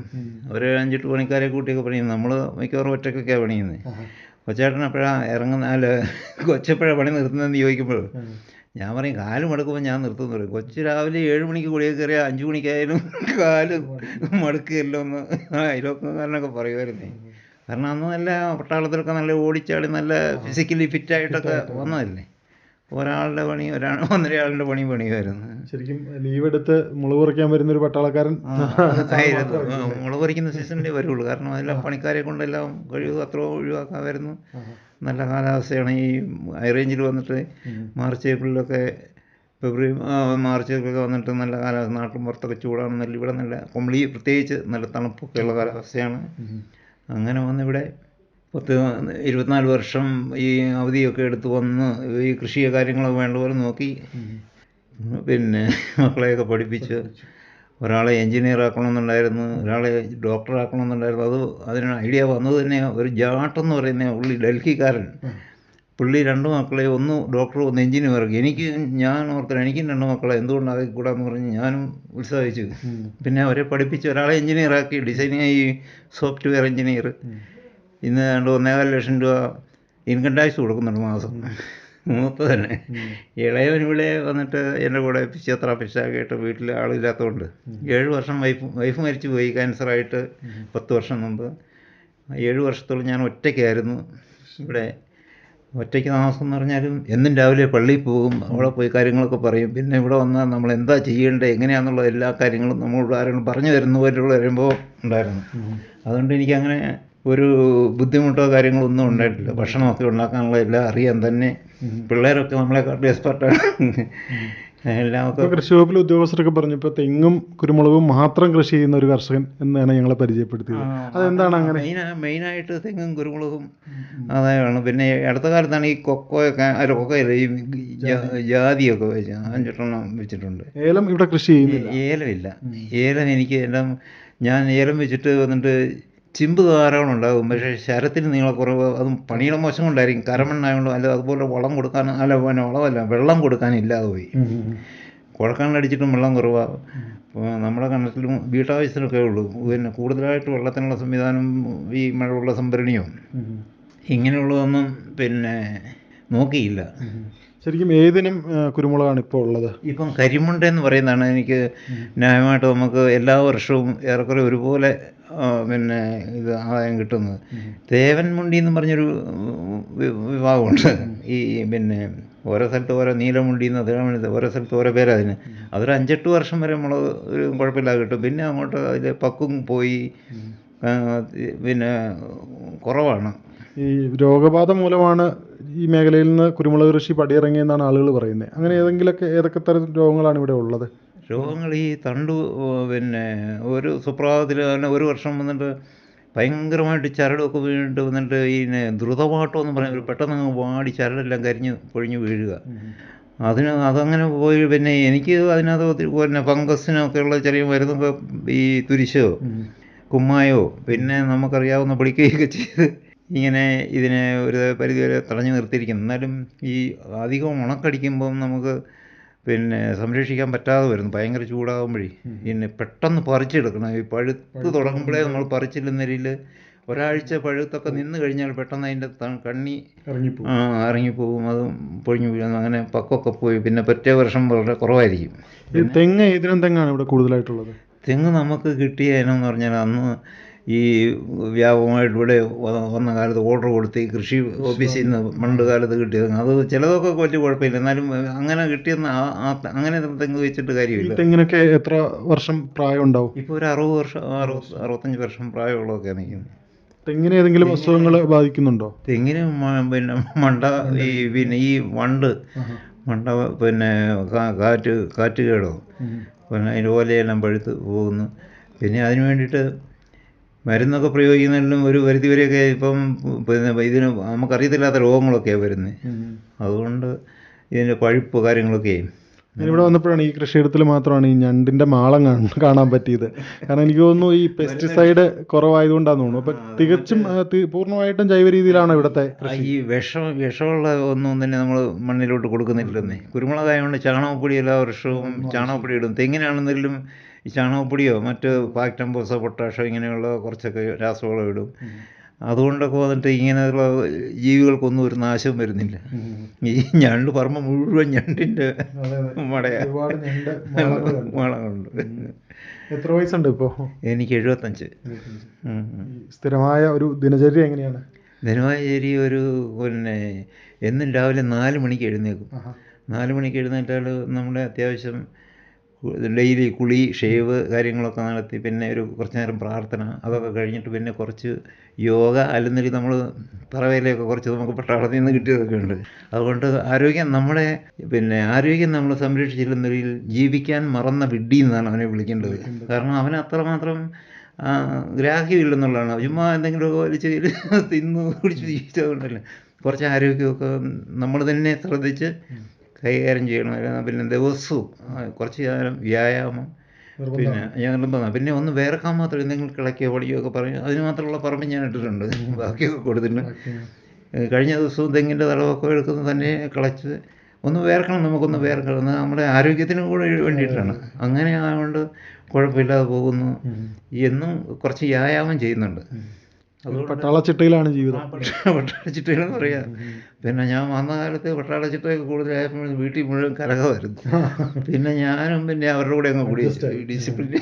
ഒരു അഞ്ചെട്ട് പണിക്കാരെ കൂട്ടിയൊക്കെ പണിയും നമ്മൾ മിക്കവാറും ഒറ്റക്കൊക്കെയാണ് പണിയുന്നത് കൊച്ചേട്ടൻ ഇറങ്ങുന്ന അല്ല കൊച്ചെപ്പോഴാണ് പണി നിർത്തുന്നതെന്ന് ചോദിക്കുമ്പോൾ ഞാൻ പറയും കാലും മടുക്കുമ്പോൾ ഞാൻ നിർത്തുമെന്ന് പറയും. കൊച്ചു രാവിലെ ഏഴ് മണിക്ക് കുടിയൊക്കെ കയറിയാൽ അഞ്ച് മണിക്കായാലും കാൽ മടുക്കുകയല്ലോ എന്ന് അയലോക്കാരനൊക്കെ പറയുമായിരുന്നേ. കാരണം അന്ന് നല്ല പട്ടാളത്തിലൊക്കെ നല്ല ഓടിച്ചാടി നല്ല ഫിസിക്കലി ഫിറ്റായിട്ടൊക്കെ വന്നതല്ലേ? ഒരാളുടെ പണി ഒരാൾ ഒന്നരയാളുടെ പണി പണിയുമായിരുന്നു. ശരിക്കും ലീവ് എടുത്ത് മുളക് പറിക്കാൻ വരുന്ന ഒരു പട്ടാളക്കാരൻ മുളക് പറിക്കുന്ന സീസണിലേ വരുള്ളൂ. കാരണം അതെല്ലാം പണിക്കാരെ കൊണ്ടെല്ലാം കഴിവ് അത്ര ഒഴിവാക്കാമായിരുന്നു. നല്ല കാലാവസ്ഥയാണ്. ഈ ഹൈറേഞ്ചിൽ വന്നിട്ട് മാർച്ച് ഏപ്രിലൊക്കെ ഫെബ്രുവരി മാർച്ച് ഏപ്രിലൊക്കെ വന്നിട്ട് നല്ല കാലാവസ്ഥ നാട്ടിലും പുറത്തൊക്കെ ചൂടാണ്. നല്ല ഇവിടെ നല്ല കുമ്പളി പ്രത്യേകിച്ച് നല്ല തണുപ്പൊക്കെ ഉള്ള കാലാവസ്ഥയാണ് അങ്ങനെ വന്നിവിടെ പത്ത് ഇരുപത്തിനാല് വർഷം ഈ അവധിയൊക്കെ എടുത്ത് വന്ന് ഈ കൃഷി കാര്യങ്ങളൊക്കെ വേണ്ടപോലെ നോക്കി. പിന്നെ മക്കളെയൊക്കെ പഠിപ്പിച്ച്. ഒരാളെ എൻജിനീയർ ആക്കണമെന്നുണ്ടായിരുന്നു ഒരാളെ ഡോക്ടർ ആക്കണമെന്നുണ്ടായിരുന്നു. അത് അതിന് ഐഡിയ വന്നത് തന്നെ ഒരു ജാട്ടെന്ന് പറയുന്ന പുള്ളി ഡൽഹിക്കാരൻ. പുള്ളി രണ്ട് മക്കളെ ഒന്ന് ഡോക്ടർ ഒന്ന് എഞ്ചിനീയർ എനിക്ക് ഞാൻ ഓർത്തത് എനിക്കും രണ്ട് മക്കളെ. എന്തുകൊണ്ടാകെ കൂടാന്ന് പറഞ്ഞ് ഞാനും ഉത്സാഹിച്ചു. പിന്നെ അവരെ പഠിപ്പിച്ച് ഒരാളെ എഞ്ചിനീയർ ആക്കി. ഡിസൈനിങ് ആയി സോഫ്റ്റ്വെയർ എഞ്ചിനീയർ ഇന്ന് രണ്ട് ഒന്നേകാൽ ലക്ഷം രൂപ ഇൻകം ടാക്സ് കൊടുക്കുന്നുണ്ട് മാസം. മൂത്ത തന്നെ ഇളയവൻ ഇവിടെ വന്നിട്ട് എന്റെ കൂടെ ഫിസിയോതെറാപ്പിസ്റ്റാക്കി പിശാക്കിയിട്ട് വീട്ടിൽ ആളില്ലാത്തതുകൊണ്ട് ഏഴ് വർഷം വൈഫ് വൈഫ് മരിച്ചു പോയി ക്യാൻസറായിട്ട് പത്ത് വർഷം മുമ്പ്. ഏഴ് വർഷത്തോളം ഞാൻ ഒറ്റയ്ക്കായിരുന്നു. ഇവിടെ ഒറ്റയ്ക്ക് താമസം എന്ന് പറഞ്ഞാലും എന്നും രാവിലെ പള്ളിയിൽ പോകും അവിടെ പോയി കാര്യങ്ങളൊക്കെ പറയും. പിന്നെ ഇവിടെ വന്നാൽ നമ്മൾ എന്താ ചെയ്യേണ്ടത് എങ്ങനെയാണെന്നുള്ള എല്ലാ കാര്യങ്ങളും നമ്മളോട് ആരെങ്കിലും പറഞ്ഞു തരുന്ന പോലുള്ള വരുമ്പോൾ ഉണ്ടായിരുന്നു. അതുകൊണ്ട് എനിക്കങ്ങനെ ഒരു ബുദ്ധിമുട്ടോ കാര്യങ്ങളോ ഒന്നും ഉണ്ടായിട്ടില്ല. ഭക്ഷണമൊക്കെ ഉണ്ടാക്കാനുള്ള എല്ലാം അറിയാൻ തന്നെ പിള്ളേരൊക്കെ നമ്മളെ എക്സ്പെർട്ടാണ് ഉദ്യോഗസ്ഥരൊക്കെ പറഞ്ഞു ഇപ്പൊ കൃഷി വകുപ്പിലെ ഉദ്യോഗസ്ഥരൊക്കെ പറഞ്ഞപ്പോൾ തെങ്ങും കുരുമുളകും മാത്രം കൃഷി ചെയ്യുന്ന ഒരു കർഷകൻ എന്നാണ് ഞങ്ങളെ പരിചയപ്പെടുത്തിയത്. അതെന്താണ് അങ്ങനെ? മെയിൻ മെയിനായിട്ട് തെങ്ങും കുരുമുളകും അതാണ്. പിന്നെ അടുത്ത കാലത്താണ് ഈ കൊക്കോയൊക്കെ അല്ല കൊക്കോയല്ല ഈ ജാതിയൊക്കെ വെച്ച് അഞ്ചെട്ടെണ്ണം വെച്ചിട്ടുണ്ട്. ഏലം ഇവിടെ കൃഷി ചെയ്യുന്നില്ല. ഏലമില്ല ഏലം എനിക്ക് എല്ലാം ഞാൻ ഏലം വെച്ചിട്ട് വന്നിട്ട് ചിമ്പ് ധാരാളം ഉണ്ടാകും പക്ഷേ ശരത്തിന് നീളക്കുറവ് അതും പണിയുടെ മോശം കൊണ്ടായിരിക്കും. കരമണ്ണായോണ്ടും അല്ല അതുപോലെ വളം കൊടുക്കാൻ അല്ല പിന്നെ വളമല്ല വെള്ളം കൊടുക്കാനില്ലാതെ പോയി. കുഴക്കണ്ണടിച്ചിട്ടും വെള്ളം കുറവാണ് അപ്പോൾ നമ്മുടെ കിണറ്റിലും വീട്ടാവശ്യത്തിനൊക്കെ ഉള്ളൂ. പിന്നെ കൂടുതലായിട്ട് വെള്ളത്തിനുള്ള സംവിധാനം ഈ മഴവെള്ള സംഭരണിയോ? ഇങ്ങനെയുള്ളതൊന്നും പിന്നെ നോക്കിയില്ല. ശരിക്കും ഏതിനും കുരുമുളകാണ് ഇപ്പോൾ ഉള്ളത്. ഇപ്പം കരിമുണ്ട എന്ന് പറയുന്നതാണ് എനിക്ക് ന്യായമായിട്ട് നമുക്ക് എല്ലാ വർഷവും ഏറെക്കുറെ ഒരുപോലെ പിന്നെ ഇത് ആദായം കിട്ടുന്നത്. തേവൻ മുണ്ടി എന്ന് പറഞ്ഞൊരു വിഭാഗമുണ്ട്. ഈ പിന്നെ ഓരോ സ്ഥലത്ത് ഓരോ നീലമുണ്ടി എന്ന് തേവൻ ഓരോ സ്ഥലത്ത് ഓരോ പേര് അതിന്. അതൊരു അഞ്ചെട്ട് വർഷം വരെ മുളക് ഒരു കുഴപ്പമില്ലാതെ കിട്ടും. പിന്നെ അങ്ങോട്ട് അതിൽ പക്കും പോയി പിന്നെ കുറവാണ്. ഈ രോഗബാധ മൂലമാണ് ഈ മേഖലയിൽ നിന്ന് കുരുമുളക് കൃഷി പടിയിറങ്ങിയെന്നാണ് ആളുകൾ പറയുന്നത്. അങ്ങനെ ഏതെങ്കിലുമൊക്കെ ഏതൊക്കെ തരം രോഗങ്ങളാണ് ഇവിടെ ഉള്ളത്? രോഗങ്ങൾ ഈ തണ്ടു പിന്നെ ഒരു സുപ്രഭാതത്തിൽ തന്നെ ഒരു വർഷം വന്നിട്ട് ഭയങ്കരമായിട്ട് ചരടൊക്കെ വീണിട്ട് വന്നിട്ട് ഈ ദ്രുതപാട്ടം എന്ന് പറയുന്നത് ഒരു പെട്ടെന്ന് അങ്ങ് വാടി ചരടെല്ലാം കരിഞ്ഞ് പൊഴിഞ്ഞ് വീഴുക. അതിന് അതങ്ങനെ പോയി പിന്നെ എനിക്ക് അതിനകത്ത് ഒത്തിരി പിന്നെ ഫംഗസിനൊക്കെയുള്ള ചെറിയ മരുന്നൊക്കെ ഈ തുരിശോ കുമ്മായോ പിന്നെ നമുക്കറിയാവുന്ന പൊളിക്കുകയൊക്കെ ചെയ്ത് ഇങ്ങനെ ഇതിനെ ഒരു പരിധി വരെ തടഞ്ഞു നിർത്തിയിരിക്കുന്നു. എന്നാലും ഈ അധികം ഉണക്കടിക്കുമ്പം നമുക്ക് പിന്നെ സംരക്ഷിക്കാൻ പറ്റാതെ വരുന്നു. ഭയങ്കര ചൂടാകുമ്പോഴേ പിന്നെ പെട്ടെന്ന് പറിച്ചെടുക്കണം. ഈ പഴുത്ത് തുടങ്ങുമ്പോഴേ നമ്മൾ പറിച്ചില്ലെന്നരിൽ ഒരാഴ്ച പഴുത്തൊക്കെ നിന്ന് കഴിഞ്ഞാൽ പെട്ടെന്ന് അതിന്റെ കണ്ണി ഇറങ്ങിപ്പോകും അത് പൊഴിഞ്ഞു വീഴുന്നു അങ്ങനെ പക്കൊക്കെ പോയി. പിന്നെ പറ്റേ വർഷം വളരെ കുറവായിരിക്കും. ഈ തെങ്ങ് ഏതിനും തെങ്ങാണ് ഇവിടെ കൂടുതലായിട്ടുള്ളത്? തെങ്ങ് നമുക്ക് കിട്ടിയ ഇനം എന്ന് പറഞ്ഞാൽ അന്ന് ഈ വ്യാപകമായിട്ട് ഇവിടെ വ- വന്ന കാലത്ത് ഓർഡർ കൊടുത്ത് ഈ കൃഷി ഓഫീസിൽ നിന്ന് പണ്ട് കാലത്ത് കിട്ടിയത് അത് ചിലതൊക്കെ വലിയ കുഴപ്പമില്ല. എന്നാലും അങ്ങനെ കിട്ടിയെന്ന് അങ്ങനെ തെങ്ങ് വെച്ചിട്ട് കാര്യമില്ല. തെങ്ങിനൊക്കെ എത്ര വർഷം പ്രായം ഉണ്ടാവും ഇപ്പോൾ ഒരു അറുപത് വർഷം അറുപത് അറുപത്തഞ്ച് വർഷം പ്രായമുള്ളതൊക്കെ നിൽക്കുന്നത് തെങ്ങിനെ ഏതെങ്കിലും അസുഖങ്ങൾ ബാധിക്കുന്നുണ്ടോ? തെങ്ങിന് പിന്നെ മണ്ട ഈ പിന്നെ ഈ വണ്ട് മണ്ട പിന്നെ കാറ്റ് കാറ്റ് കേടോ പിന്നെ അതിന്റെ ഓലയെല്ലാം പഴുത്ത് പോകുന്നു. പിന്നെ അതിന് വേണ്ടിയിട്ട് മരുന്നൊക്കെ പ്രയോഗിക്കുന്നതിലും ഒരു പരിധി വരെയൊക്കെ ഇപ്പം പിന്നെ ഇതിന് നമുക്കറിയത്തില്ലാത്ത രോഗങ്ങളൊക്കെയാണ് വരുന്നത് അതുകൊണ്ട് ഇതിന്റെ പഴുപ്പ് കാര്യങ്ങളൊക്കെ. ഇവിടെ വന്നപ്പോഴാണ് ഈ കൃഷിയിടത്തിൽ മാത്രമാണ് ഈ ഞണ്ടിന്റെ മാളം കാണാൻ പറ്റിയത്. കാരണം എനിക്ക് തോന്നുന്നു ഈ പെസ്റ്റിസൈഡ് കുറവായതുകൊണ്ടാന്ന് തോന്നുന്നു. അപ്പൊ തികച്ചും പൂർണമായിട്ടും ജൈവ രീതിയിലാണ് ഇവിടുത്തെ ഈ വിഷം വിഷമുള്ള ഒന്നും തന്നെ നമ്മൾ മണ്ണിലോട്ട് കൊടുക്കുന്നില്ലെന്നേ. കുരുമുളകായതുകൊണ്ട് ചാണകപ്പൊടി എല്ലാ വർഷവും ചാണകപ്പൊടി ഇടും. തെങ്ങിനാണെന്നെങ്കിലും ഈ ചാണകപ്പൊടിയോ മറ്റ് ഫാക്ടംബോസോ പൊട്ടാഷോ ഇങ്ങനെയുള്ള കുറച്ചൊക്കെ രാസവളം ഇടും. അതുകൊണ്ടൊക്കെ വന്നിട്ട് ഇങ്ങനെയുള്ള ജീവികൾക്കൊന്നും ഒരു നാശവും വരുന്നില്ല. ഈ ഞണ്ട് പറമ്പ് മുഴുവൻ ഞണ്ടിന്റെ മടയാ. ഒരുപാട് ഞണ്ട് മാളങ്ങളുണ്ട്. വളങ്ങളുണ്ട്. എത്ര വയസ്സുണ്ട് ഇപ്പോൾ എനിക്ക് എഴുപത്തഞ്ച്. സ്ഥിരമായ ഒരു ദിനചര്യ എങ്ങനെയാണ്? ദിനചര്യ ഒരു പിന്നെ എന്നും രാവിലെ നാല് മണിക്ക് എഴുന്നേൽക്കും. നാല് മണിക്ക് എഴുന്നേറ്റാൽ നമ്മുടെ അത്യാവശ്യം ഡെയിലി കുളി ഷേവ് കാര്യങ്ങളൊക്കെ നടത്തി പിന്നെ ഒരു കുറച്ച് നേരം പ്രാർത്ഥന അതൊക്കെ കഴിഞ്ഞിട്ട് പിന്നെ കുറച്ച് യോഗ അല്ലെന്നിൽ നമ്മൾ തറവയിലൊക്കെ കുറച്ച് നമുക്ക് പട്ടാളത്തിൽ നിന്ന് കിട്ടിയതൊക്കെ ഉണ്ട്. അതുകൊണ്ട് ആരോഗ്യം നമ്മളെ പിന്നെ ആരോഗ്യം നമ്മൾ സംരക്ഷിച്ചില്ലെന്നൊരു ജീവിക്കാൻ മറന്ന വിഡ്ഢി എന്നാണ് അവനെ വിളിക്കേണ്ടത്. കാരണം അവന് അത്രമാത്രം ഗ്രാഹ്യമില്ലെന്നുള്ളതാണ്. ചുമ്മാ എന്തെങ്കിലുമൊക്കെ വലിച്ച് തിന്നു കുടിച്ച് ജീവിച്ചതുകൊണ്ടല്ല. കുറച്ച് ആരോഗ്യമൊക്കെ നമ്മൾ തന്നെ ശ്രദ്ധിച്ച് കൈകാര്യം ചെയ്യണം. പിന്നെ ദിവസവും കുറച്ച് നേരം വ്യായാമം. പിന്നെ ഞാൻ നിർബന്ധം. പിന്നെ ഒന്ന് വേർക്കാൻ മാത്രം എന്തെങ്കിലും കിളക്കിയോ പൊടിയോ ഒക്കെ പറഞ്ഞു അതിന് മാത്രമുള്ള പറമ്പ് ഞാൻ ഇട്ടിട്ടുണ്ട്. ബാക്കിയൊക്കെ കൊടുത്തിട്ടുണ്ട്. കഴിഞ്ഞ ദിവസവും തെങ്ങിന്റെ തളവൊക്കെ എടുക്കുന്നത് തന്നെ കിളച്ച് ഒന്ന് വേർക്കണം നമുക്കൊന്ന് വേർക്കണം നമ്മുടെ ആരോഗ്യത്തിന് കൂടെ വേണ്ടിയിട്ടാണ്. അങ്ങനെ ആയതുകൊണ്ട് കുഴപ്പമില്ലാതെ പോകുന്നു. എന്നും കുറച്ച് വ്യായാമം ചെയ്യുന്നുണ്ട്. പട്ടാള ചിട്ടയിലാണ് ജീവിതം. പട്ടാള ചിട്ടകളെന്ന് പറയാം. പിന്നെ ഞാൻ വന്ന കാലത്ത് പട്ടാള ചിട്ടയൊക്കെ കൂടുതലായപ്പോൾ വീട്ടിൽ മുഴുവൻ കലകമായിരുന്നു പിന്നെ ഞാനും പിന്നെ അവരുടെ കൂടെ അങ്ങ് കൂടി ഡിസിപ്ലിൻ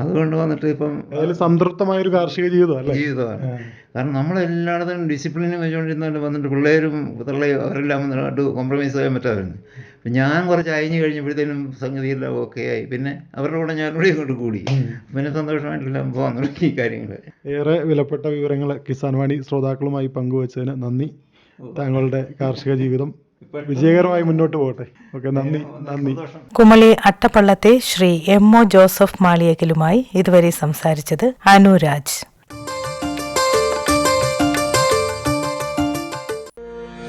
അതുകൊണ്ട് വന്നിട്ട് ഇപ്പം അതിൽ സംതൃപ്തമായ ഒരു കാർഷിക ജീവിതം അല്ലേ? ജീവിതമാണ്. കാരണം നമ്മളെല്ലായിടത്തും ഡിസിപ്ലിനും വെച്ചുകൊണ്ടിരുന്നുകൊണ്ട് വന്നിട്ട് പിള്ളേരും പിള്ളേരും അവരെല്ലാം വന്നിട്ട് കോംപ്രമൈസ് ചെയ്യാൻ പറ്റാമായിരുന്നു അപ്പം ഞാൻ കുറച്ച് അയഞ്ഞു കഴിഞ്ഞപ്പോഴത്തേനും സംഗതിയെല്ലാം ഓക്കെ ആയി. പിന്നെ അവരുടെ കൂടെ ഞാൻ കൂടി ഇങ്ങോട്ട് കൂടി. പിന്നെ സന്തോഷമായിട്ടെല്ലാം പോകാൻ തുടങ്ങി ഈ കാര്യങ്ങൾ ഏറെ വിലപ്പെട്ട വിവരങ്ങൾ കിസാൻ വാണി ശ്രോതാക്കളുമായി പങ്കുവച്ചതിന് നന്ദി. താങ്കളുടെ കാർഷിക ജീവിതം വിജയകരമായി മുന്നോട്ട് പോകട്ടെ. ഓക്കെ നന്ദി നന്ദി. കുമളി അട്ടപ്പള്ളത്തെ ശ്രീ എം ഒ ജോസഫ് മാളിയക്കലുമായി ഇതുവരെ സംസാരിച്ചത് അനുരാജ്.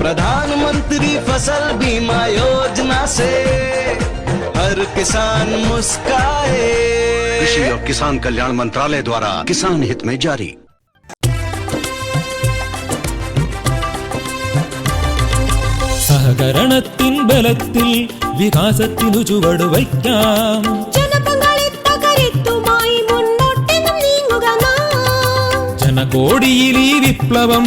प्रधानमंत्री फसल बीमा योजना से हर किसान मुस्काए कृषि और किसान कल्याण मंत्रालय द्वारा किसान हित में जारी സഹകരണത്തിൻ ബലത്തിൽ വികാസത്തിനു ചുവട് വയ്ക്കാം ജനപങ്കാളിത്തകരുത്തുമായി മുന്നോട്ടെന്നും നീങ്ങുക നാം ജനകോടിയിൽ ഈ വിപ്ലവം